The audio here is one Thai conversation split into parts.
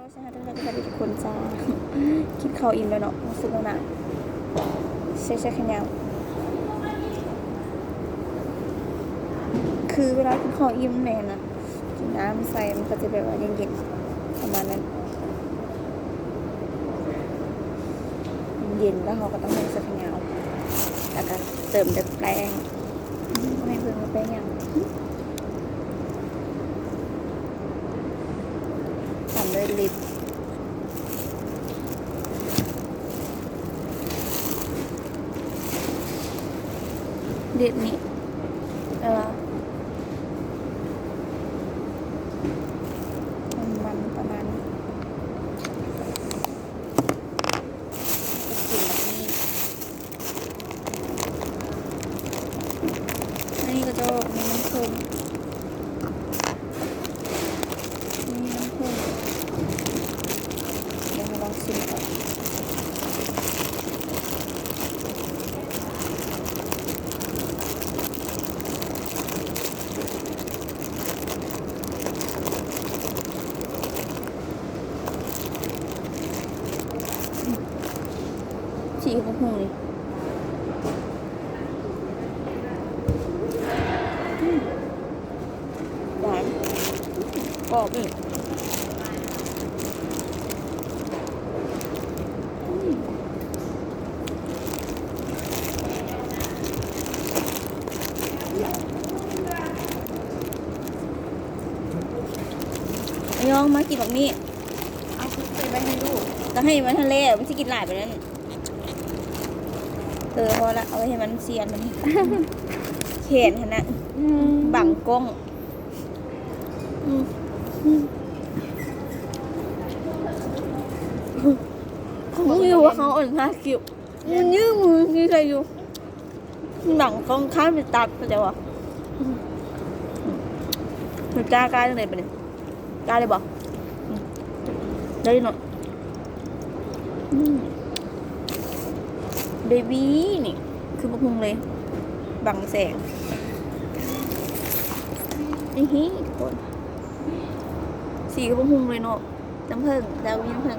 สวัสดีค่ะทุกคนจ้าคิดข้าวอิ่มแล้วเนาะรู้สึกแล้วนะใช่ใช่แค่แนวคือเวลากินข้าวอิ่มเนี่ยนะกินน้ำใส่มันก็จะแบบว่าเย็นๆประมาณนั้นเย็นแล้วเราก็ต้องเล่นสักแนวแล้วก็เติมด้วยแป้งไม่เพิ่มแป้งอย่างตาม ด้วยลิปเด็ดนี้เออมันมันประมาณนี้จะกินแบบนี้อันนี้ก็จะมีน้ำผึ้งมีน้ำผึ้งเดี๋ยวมาลองชิมก่อน ฉีกน้ำผึ้งเลยอืมหวานกรอบอีกอืมยองมากินแบบนี้ เอาคุกไปไว้ให้ลูกก็ให้มันทะเลมันจะกินหลายไปนั้น เออพอละเอาไว้ให้มันเซียนมันเขนขนาดบังกล้องอืมอืมเขาไม่รู้ว่าเขาอ่อนห้าคิวมันยืดมือนี่ใครอยู่บังกล้องข้ามไปตัดไปเดี๋ยวอะมันกล้ากล้าจังเลยปะเนี่ยกล้าเลยบอกอืมได้หน่อย เบบี้นี่ คือบุกมุงเลย บังแสงนี่ฮิคนสีก็บุกมุงเลยเนาะน้ำผึ้งดาววิน้ำผึ้ง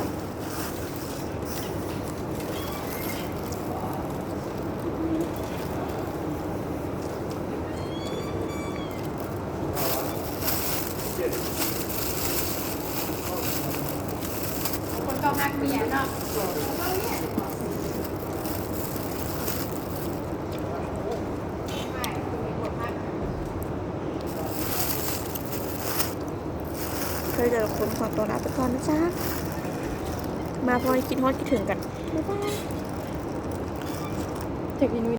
มักเมียเนาะเคยเจอคนขอตัวลาไปก่อนนะจ๊ะ มาพอให้คิดฮอดคิดถึงกัน บ๊ายบายจากอินวิ